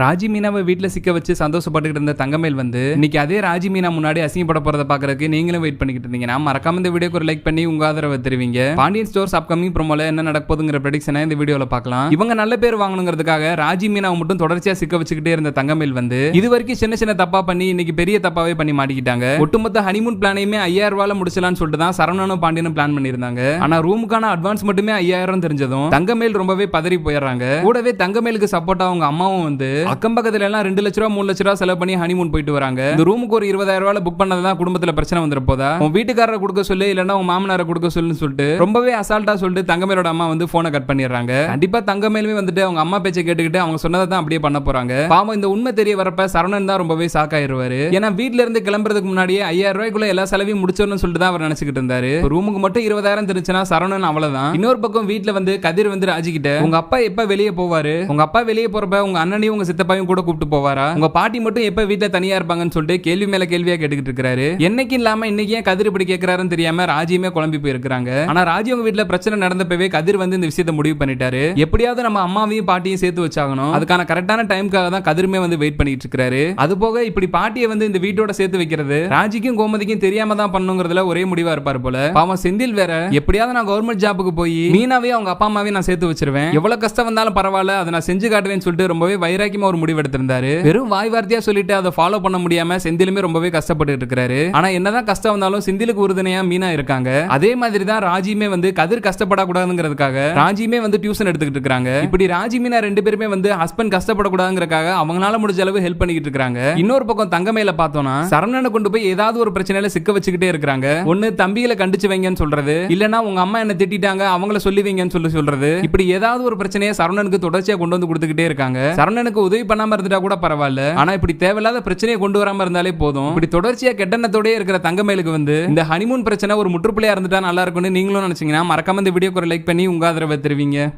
ராஜி மீனாவை வீட்டில் சிக்க வச்சு சந்தோஷப்பட்டுக்கிட்டு இருந்த தங்கமேல் வந்து இன்னைக்கு அதே ராஜி மீனா முன்னாடி அசிங்கப்பட போறத பாக்குறதுக்கு நீங்களும் வெயிட் பண்ணிக்கிட்டு இருந்தீங்கன்னா மறக்காம இந்த வீடியோக்கு ஒரு லைக் பண்ணி உங்க ஆதரவை தெரிவிங்க. பாண்டியன் ஸ்டோர்ஸ் அப்கமிங் ப்ரோமோல என்ன நடக்க போதுங்கிற ப்ரெடிக்ஷனை இந்த வீடியோல பார்க்கலாம். இவங்க நல்ல பேர் வாங்கணுங்கிறதுக்காக ராஜி மீனாவை மட்டும் தொடர்ச்சியா சிக்க வச்சுக்கிட்டே இருந்த தங்கமேல் வந்து இது வரைக்கும் சின்ன சின்ன தப்பா பண்ணி இன்னைக்கு பெரிய தப்பாவே பண்ணி மாட்டிக்கிட்டாங்க. ஒட்டுமொத்த ஹனிமூன் பிளானையுமே ஐயாயிரம் ரூபாயில முடிச்சலாம்னு சொல்லிட்டு தான் சரவணனும் பாண்டியனும் பிளான் பண்ணியிருந்தாங்க. ஆனா ரூமுக்கான அட்வான்ஸ் மட்டுமே ஐயாயிரம் தெரிஞ்சதும் தங்கமேல் ரொம்பவே பதறி போயிடுறாங்க. கூடவே தங்கமேலுக்கு சப்போர்ட்டா அவங்க அம்மாவும் வந்து அக்கம் பக்கத்துல எல்லாம் ரெண்டு லட்ச ரூபா மூணு லட்ச ரூபா செலவு பண்ணி ஹனிமூன் போயிட்டு வராங்க. இந்த ரூமுக்கு ஒரு இருபதாயிரம் ரூபாய் புக் பண்ணதான் குடும்பத்துல பிரச்சனை வந்துட போதா? உன் வீட்டுக்காரரை கொடுக்க சொல்லு இல்லன்னா உன் மாமனாரை கொடுக்க சொல்லுன்னு சொல்லிட்டு ரொம்பவே அசால்ட்டா சொல்லிட்டு தங்கமேலோட அம்மா வந்து போனை கட் பண்ணிடுறாங்க. கண்டிப்பா தங்கமேலுமே வந்துட்டு அவங்க அம்மா பேச்சை கேட்டுக்கிட்டு அவங்க சொன்னதை தான் அப்படியே பண்ண போறாங்க. பாவம் இந்த உண்மை தெரிய வரப்ப சரவணன் தான் ரொம்பவே சாக்காயிருவாரு ஏன்னா வீட்ல இருந்து கிளம்புறதுக்கு முன்னாடியே ஐயாயிரம் ரூபாய்க்குள்ள எல்லா செலவையும் முடிச்சிடணும்னு சொல்லிட்டு தான் அவர் நினைச்சுக்கிட்டு இருந்தாரு. ரூமுக்கு மட்டும் இருபதாயிரம் தெரிஞ்சுன்னா சரவணன் அவ்வளவுதான். இன்னொரு பக்கம் வீட்டுல வந்து கதிர் வந்து ராஜிக்கிட்ட உங்க அப்பா எப்ப வெளியே போவாரு? உங்க அப்பா வெளியே போறப்ப உங்க அண்ணனையும் உங்க சித்தப்பாவையும் கூட கூப்பிட்டு போவாரா? உங்க பாட்டி மட்டும் எப்ப வீட்டுல தனியா இருப்பாங்கன்னு சொல்லிட்டு கேள்வி மேல கேள்வியா கேட்டுக்கிட்டு இருக்காரு என்னைக்கு இல்லாம இன்னைக்கு ஏன் கதிர் இப்படி கேட்கிறாருன்னு தெரியாம ராஜியுமே குழம்பி போயிருக்காங்க ஆனா ராஜி உங்க வீட்டுல பிரச்சனை நடந்தப்பவே கதிர் வந்து இந்த விஷயத்தை முடிவு பண்ணிட்டாரு. எப்படியாவது நம்ம அம்மாவையும் பாட்டியும் சேர்த்து வச்சாகணும். அதுக்கான கரெக்டான டைம்க்காக தான் கதிருமே வந்து வெயிட் பண்ணிட்டு இருக்காரு அது போக இப்படி பாட்டியை வந்து இந்த வீட்டோட சேர்த்து வைக்கிறது ராஜிக்கும் கோமதிக்கும் தெரியாம தான் பண்ணுங்கிறதுல ஒரே முடிவா இருப்பாரு போல. பாவம் செந்தில் வேற. எப்படியாவது நான் கவர்மெண்ட் ஜாபுக்கு போய் மீனாவே அவங்க அப்பா அம்மாவையும் நான் சேர்த்து வச்சிருவேன். எவ்வளவு கஷ்டம் வந்தாலும் பரவாயில்ல அதை நான் செஞ்சு காட்டுவேன்னு சொல்லிட்டு ரொம்பவே வைராக்கி வரைக்கும் முடிவு எடுத்திருந்தாரு வெறும் வாய் வார்த்தையா சொல்லிட்டு அதை ஃபாலோ பண்ண முடியாம செந்திலுமே ரொம்பவே கஷ்டப்பட்டு இருக்காரு ஆனா என்னதான் கஷ்டம் வந்தாலும் செந்திலுக்கு உறுதுணையா மீனா இருக்காங்க. அதே மாதிரி தான் ராஜியுமே வந்து கதிர் கஷ்டப்படக்கூடாதுங்கிறதுக்காக ராஜியுமே வந்து டியூஷன் எடுத்துக்கிட்டு இருக்காங்க இப்படி ராஜி மீனா ரெண்டு பேருமே வந்து ஹஸ்பண்ட் கஷ்டப்படக்கூடாதுங்கிறக்காக அவங்களால முடிஞ்ச அளவு ஹெல்ப் பண்ணிக்கிட்டு இருக்காங்க இன்னொரு பக்கம் தங்கமேல பார்த்தோம்னா சரவணனை கொண்டு போய் ஏதாவது ஒரு பிரச்சனையில சிக்க வச்சுக்கிட்டே இருக்காங்க ஒண்ணு தம்பிகளை கண்டிச்சு வைங்கன்னு சொல்றது. இல்லனா உங்க அம்மா என்ன திட்டிட்டாங்க அவங்கள சொல்லி வைங்கன்னு சொல்லி சொல்றது. இப்படி ஏதாவது ஒரு பிரச்சனையை சரவணனுக்கு தொடர்ச்சியா கொண்டு வந்து கொடுத்துக்கிட்டே இருக்காங்க. சரவணனுக்கு உதவி பண்ணாம இருந்துட்டா கூட பரவாயில்ல. ஆனா இப்படி தேவையில்லாத பிரச்சனையை கொண்டு வராம இருந்தாலே போதும். இப்படி தொடர்ச்சியா கெட்டணத்தோடய இருக்கிற தங்கமேலுக்கு வந்து இந்த ஹனிமூன் பிரச்சனை ஒரு முற்றுப்புள்ளியா இருந்துட்டா நல்லா இருக்கும்னு நீங்களும் நினைச்சீங்கன்னா மறக்காம இந்த வீடியோக்கு ஒரு லைக் பண்ணி உங்க ஆதரவை தருவீங்க.